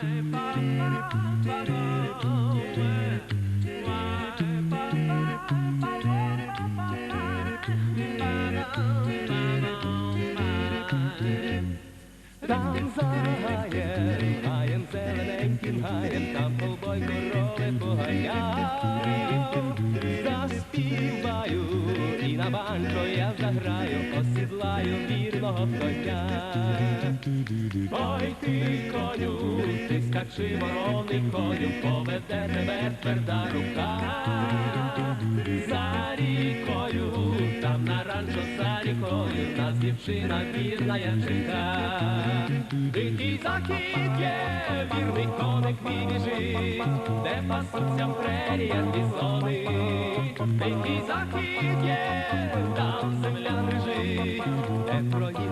Там за гаєм, гаєм зелененьким гаєм, там полбой корови поганяють. Заспіваю і на банджо я заграю, осідлаю коня. Ой ти коню, ти скачи вороний коню, поведе тебе тверда рука. За рікою, там на ранчо за рікою, нас дівчина вірна я чека. Дикий захід є, вірний коник мій біжить, де пасуться в преріях бізони. Дикий захід є, там земля лежить, де проїхав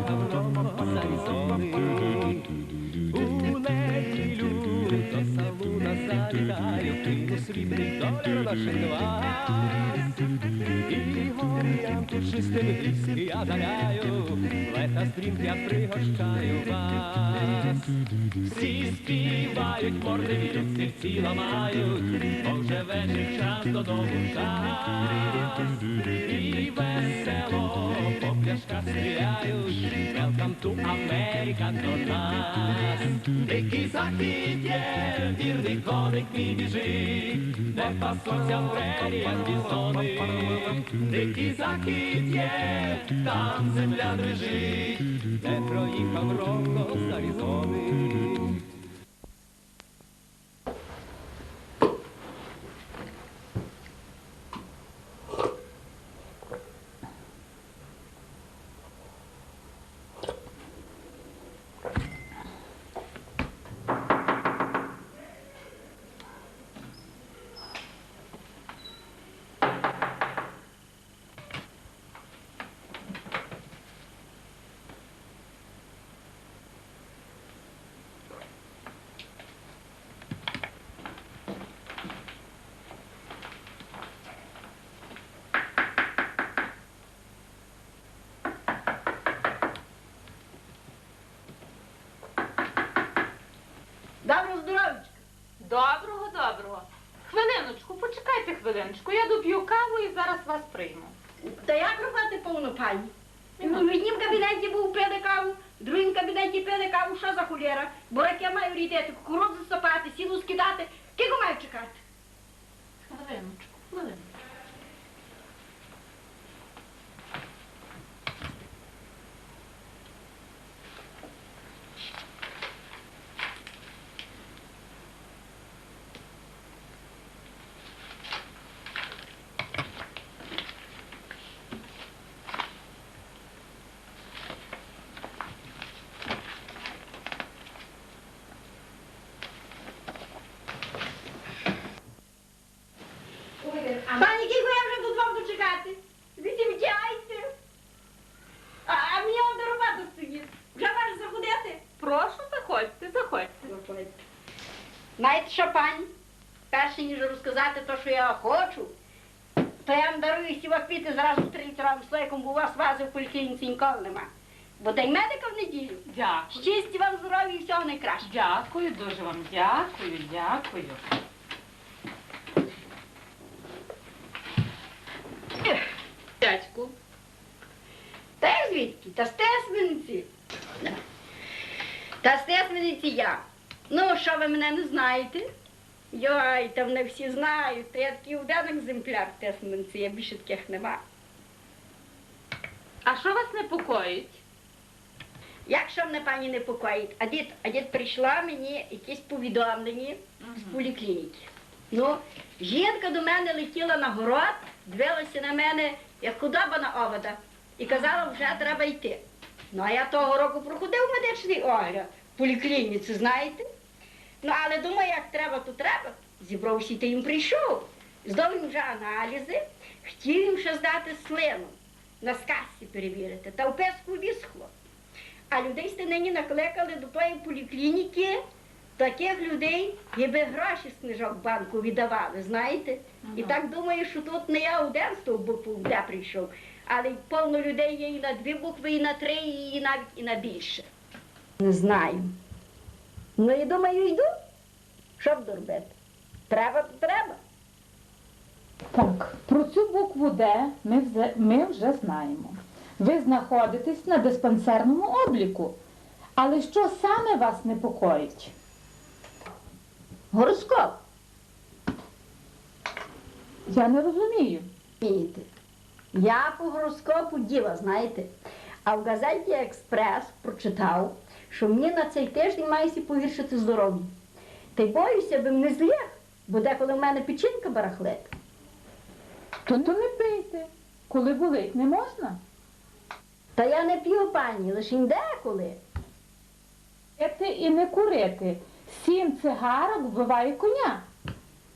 І горям чистим віскі я заляю, лета стрімк я пригощаю вас. Всі співають, морди вірці всі ламають, бо вже вечір час додому час. І весело по пляшках стріляють, Welcome to America до нас. Дикий захід є, вірний коник мій біжить, де пасуться в преріях бізони. Дикий захід є, там земля дрижить, де проїхав ровно з Аризони. Доброго здоров'ячка. Доброго, доброго. Хвилиночку, почекайте хвилиночку. Я доб'ю каву і зараз вас прийму. Та як робити повну пані? Ну, в однім кабінеті був пили каву, в другому кабінеті пили каву, що за хулєра? Бурак я маю рідити, кукурудзу засипати, сіну скидати. Кого маю чекати? Хвилиночку, хвилиночку. Пані, кого я вже тут вам дочекати? Відімтяйте. А, а мені он до роботи стоїть. Вже можеш заходити? Прошу, заходьте, заходьте. Знаєте що, пані? Перше, ніж розказати те, що я хочу, то я вам дарую сіва квіти зразу три літровим слойком, бо у вас вази в поліклініці ніколи нема. Бо дай медика в неділю. Дякую. Щасті вам здоров'я і всього найкраще. Дякую, дуже вам дякую, дякую. Дядьку, Та як звідки? Та з Тесмениці. Та з Тесмениці я. Ну, що ви мене не знаєте? Йой, та мене всі знають. Та я такий один екземпляр в Тесмениці, я більше таких нема. а що вас непокоїть? Як що мене пані непокоїть? А дід, а дід прийшла мені якесь повідомлення з поліклініки. Ну, жінка до мене летіла на город, дивилася на мене, як худоба на овода, і казала, вже треба йти. Ну, а я того року проходив медичний огляд в поліклініці, знаєте? Ну, але думаю, як треба, то треба. Зібрався та їм прийшов. Здав їм вже аналізи, хотів їм ще здати слину, на сказці перевірити, та в песку вісхло. А людей сте нині накликали до тої поліклініки, таких людей, ніби гроші з книжок банку віддавали, знаєте? І так думаю, що тут не я один з того боку, де прийшов, але повно людей є і на дві букви, і на три, і навіть і на більше. Не знаю. Ну і думаю, йду. Що б робити? Треба, то треба. Так, про цю букву Д ми вже, ми вже знаємо. Ви знаходитесь на диспансерному обліку. Але що саме вас непокоїть? Гороскоп. Я не розумію. Вмієте? Я по гороскопу діла, знаєте. А в газеті Експрес прочитав, що мені на цей тиждень мається погіршити здоров'я. Та й боюся, би не зліг, бо деколи в мене печінка барахлить. То, то не пийте. Коли болить, не можна? Та я не п'ю пані, лише деколи. Пити і не курити. Сім цигарок вбиває коня.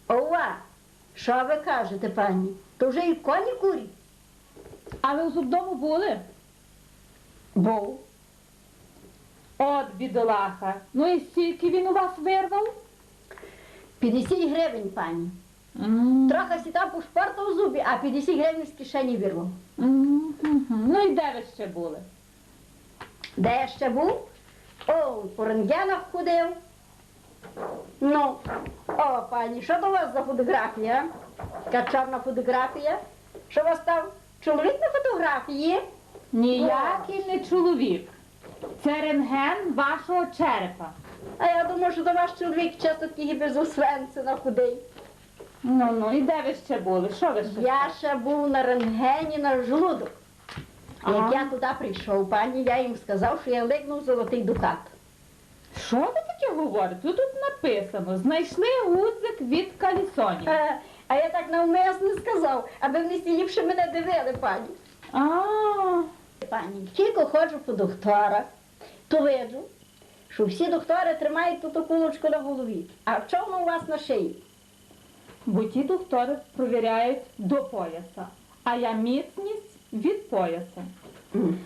Ова, що ви кажете, пані? То вже і коні курять. Але у зубдому були. Був. От бідолаха. Ну і стільки він у вас вирвав? 50 гривень, пані. М, Трохи сідав по шпорту в зубі, а 50 гривень з кишені вирвав. м, мгм. Ну і де ви ще були? Де я ще був? О, по рентгенах ходив. Ну, о, пані, що до вас за фотографія? Така чорна фотографія. Що у вас там чоловік на фотографії? Ніякий не чоловік. Це рентген вашого черепа. А я думаю, що до вас чоловік часто такий без Освенцина худий. Ну, ну, і де ви ще були? Що ви ще? Я ще був на рентгені на жлудок. Як Ага. я туди прийшов, пані, я їм сказав, що я лигнув золотий дукат. Що ви таке говорите? Тут написано. Знайшли гудзик від калісонів. Е, А я так навмисно сказав, аби вони всі ліпше мене дивили, пані. А, Пані, тільки ходжу по докторах, то виджу, що всі доктори тримають ту кулочку на голові. А в чому у вас на шиї? бо ті доктори провіряють до пояса, а я міцність від пояса.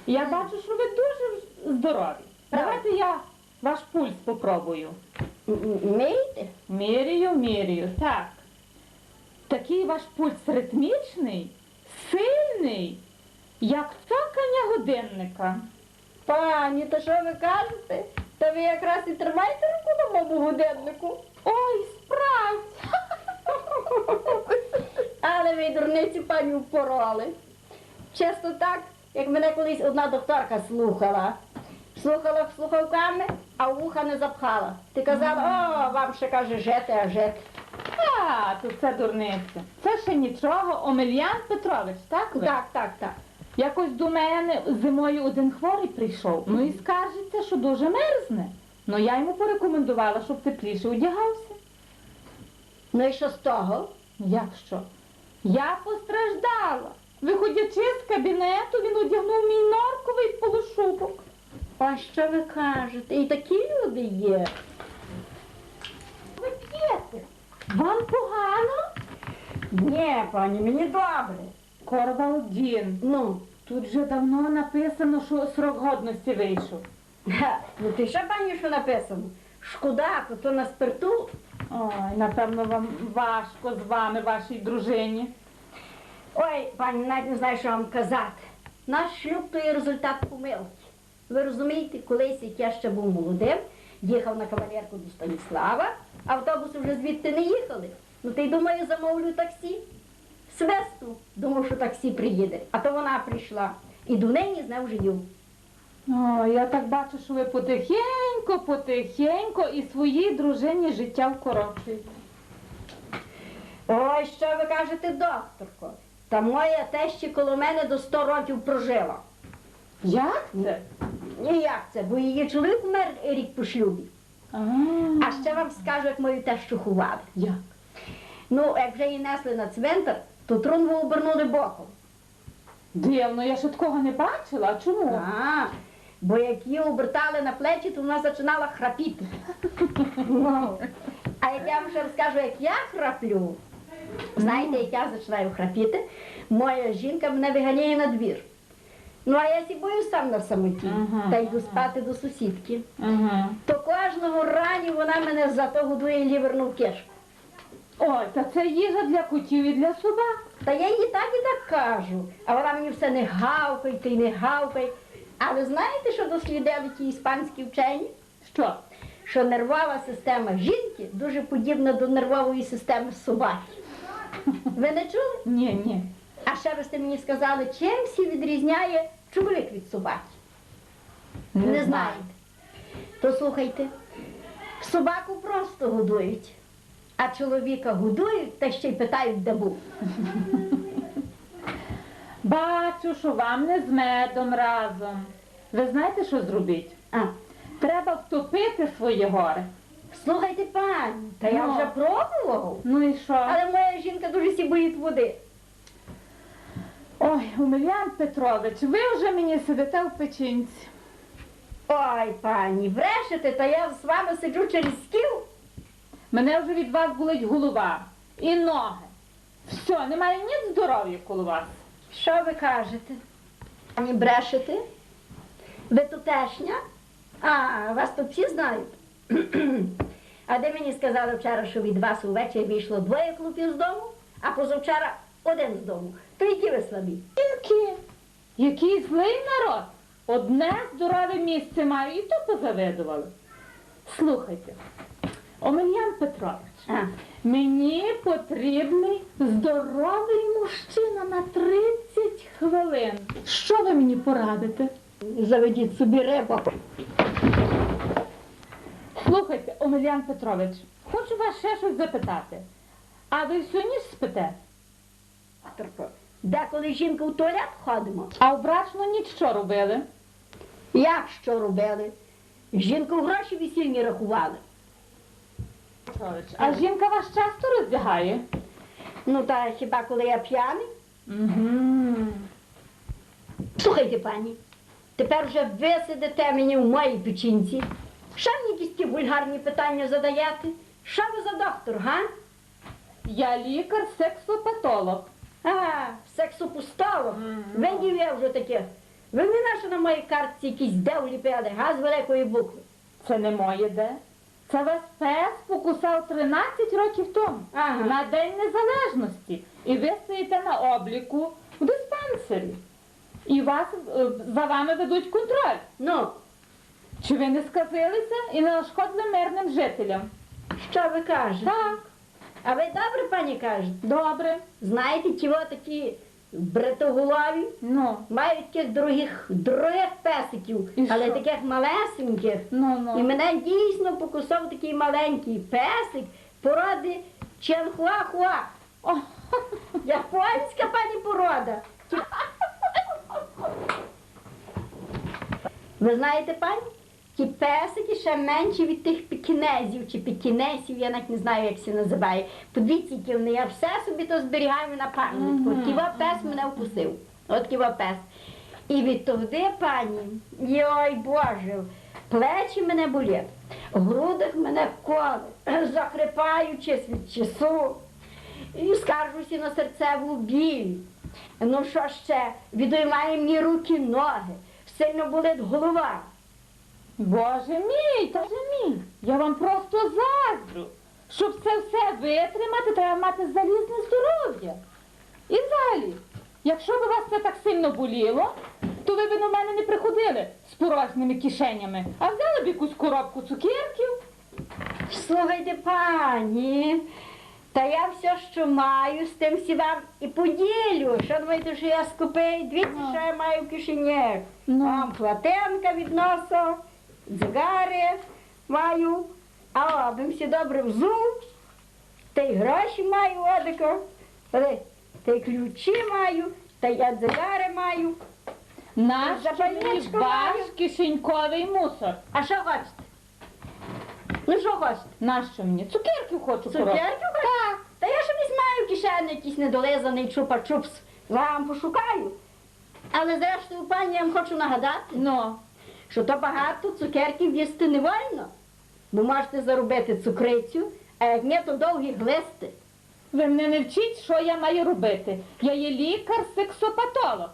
Я бачу, що ви дуже здорові. Давайте я ваш пульс попробую. М- Міряєте? Міряю, міряю. Так. Такий ваш пульс ритмічний, сильний, як цокання годинника. Пані, то що ви кажете? Та ви якраз і тримаєте руку на моєму годиннику. Ой, справді. Але ви дурниці пані впороли. Часто так, як мене колись одна докторка слухала. Слухала слухавками, а вуха не запхала. Ти казала, о, вам ще каже жити, а жити. А, то це дурниця. Це ще нічого. Омельян Петрович, так ви? Так, так, так. Якось до мене зимою один хворий прийшов. Ну і скаржиться, що дуже мерзне. Ну я йому порекомендувала, щоб тепліше одягався. Ну і що з того? Як що? Я постраждала. Виходячи з кабінету, він одягнув мій норковий полушубок. А що ви кажете? І такі люди є. Ви п'єте? Вам погано? Ні, пані, мені добре. Корвалдін. Ну, Тут вже давно написано, що срок годності вийшов. га, ну ти що, пані, що написано? Шкода, то на спирту. Ой, напевно, вам важко з вами, вашій дружині. Ой, пані, навіть не знаю, що вам казати. Наш шлюб то є результат помилки. Ви розумієте, колись, як я ще був молодим, їхав на кавалерку до Станіслава, автобуси вже звідти не їхали. Ну ти й думаю, замовлю таксі. Свесту, думав, що таксі приїде. А то вона прийшла. І до неї з нею живу. О, я так бачу, що ви потихеньку, потихеньку і своїй дружині життя вкорочуєте. Ой, що ви кажете, докторко? Та моя теща коло мене до 100 років прожила. Як це? І як це? Бо її чоловік умер рік по шлюбі. А, А ще вам скажу, як мою тещу ховали. як? Ну, як вже її несли на цвинтар, то трунву обернули боком. Дивно, я ще такого не бачила. А чому? А, бо як її обертали на плечі, то вона починала храпіти. Ну, А як я вам ще розкажу, як я храплю, знаєте, як я починаю храпіти, моя жінка мене виганяє на двір. Ну, а я сі боюсь сам на самоті, Ага, та йду спати до сусідки. Ага. То кожного рані вона мене зато годує ліверну кишку. Ой, та це їжа для котів і для собак. Та я їй так і так кажу. А вона мені все не гавкай, ти не гавкай. Але знаєте, що дослідили ті іспанські вчені? Що? що нервова система жінки дуже подібна до нервової системи собаки. Ви не чули? Ні, ні. А ще ви сте мені сказали, чим всі відрізняє чоловік від собаки? Не, знаю. знаєте. То слухайте, собаку просто годують, а чоловіка годують та ще й питають, де був. Бачу, що вам не з медом разом. Ви знаєте, що зробіть? А, Треба втопити своє горе. слухайте, пані, та я Ну. вже пробував. Ну і що? Але моя жінка дуже сі боїть води. Ой, Умилян Петрович, ви вже мені сидите в печінці. Ой, пані, брешете, та я з вами сиджу через стіл. Мене вже від вас болить голова і ноги. Все, немає ні здоров'я коло вас. Що ви кажете? Пані брешете? Ви тутешня? А, вас тут всі знають. А де мені сказали вчора, що від вас увечері вийшло двоє клупів з дому, а позавчора один з дому. То які ви слабі? Які? Який злий народ. Одне здорове місце маю, і то позавидували. Слухайте, Омельян Петрович, А, мені потрібний здоровий мужчина на 30 хвилин. Що ви мені порадите? заведіть собі рибу. Слухайте, Омельян Петрович, хочу вас ще щось запитати. А ви всю ніч спите? Деколи жінка в туалет ходимо. А в брачну ніч що робили? Як що робили? Жінку гроші весільні рахували. Петрович, а жінка вас часто роздягає? Ну та хіба коли я п'яний? Угу. Слухайте, пані, тепер вже ви сидите мені в моїй печінці. Що мені якісь ті вульгарні питання задаєте? Що ви за доктор, га? Я лікар-сексопатолог. А, сексопустолог. Мгм. Видів я вже таке. Ви мені наші на моїй картці якісь де вліпили, га з великої букви. Це не моє де. Це вас пес покусав 13 років тому. Ага. На День Незалежності. І ви стоїте на обліку в диспансері. І вас е, за вами ведуть контроль. Ну, Чи ви не сказилися і не нашкодили мирним жителям? що ви кажете? Так, А ви добре, пані кажете? добре. Знаєте, от такі бритоголові Ну, мають таких дорогих, дорогих песиків, І але що? таких малесеньких. ну, І ну. мене дійсно покусав такий маленький песик породи Ченхуахуа. О, Японська пані порода. Ви знаєте, пані? Ті песики ще менші від тих пекінезів чи пекінесів, я навіть не знаю, як це називає. Подивіться, які вони, я все собі то зберігаю на пам'ятку. От ківа пес мене вкусив. От ківа пес. І відтоді, пані, йой Боже, плечі мене болять, грудик мене коле, захрипаючись від часу. І скаржуся на серцеву біль. Ну що ще? Відіймає мені руки, ноги, сильно болить голова. Боже мій, та же мій. Я вам просто заздрю. Щоб це все витримати, треба мати залізне здоров'я. І далі, якщо б вас це так сильно боліло, то ви б до мене не приходили з порожніми кишенями, а взяли б якусь коробку цукерків. Слухайте, пані, та я все, що маю, з тим всі вам і поділю. Що думаєте, що я скупий? Дивіться, Ну. що я маю в кишені. Ну. Там платенка від носа, дзигари маю, а обим всі добре взув, та й гроші маю, одико, та й ключі маю, та я дзигари маю. Наш мені ваш кишеньковий мусор. А що хочете? Ну що хочете? Нащо мені? Цукерків хочу. Цукерки Так. Та я ж десь маю кишені якийсь недолизаний чупа-чупс. Вам пошукаю. Але зрештою, пані, я вам хочу нагадати, Ну, що то багато цукерків їсти не вольно. Бо можете заробити цукрицю, а як ні, то довгі глисти. ви мене не вчіть, що я маю робити. Я є лікар-сексопатолог.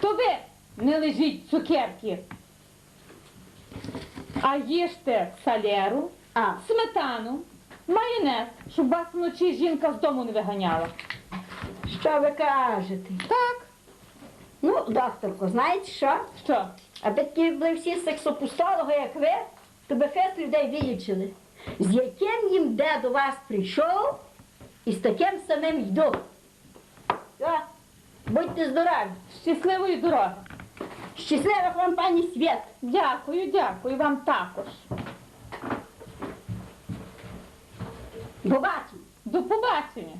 То ви не лежіть цукерки, а їжте салеру, А, сметану, майонез, щоб вас вночі жінка з дому не виганяла. що ви кажете? Так. Ну, докторко, знаєте що? Що? Аби такі були всі сексопустологи, як ви, Тебе хест людей вилічили. З яким їм де до вас прийшов, і з таким самим йду. Все. Будьте здорові. Щасливої дороги. Щасливих вам, пані Свят. Дякую, дякую вам також. Побачимо. До побачення.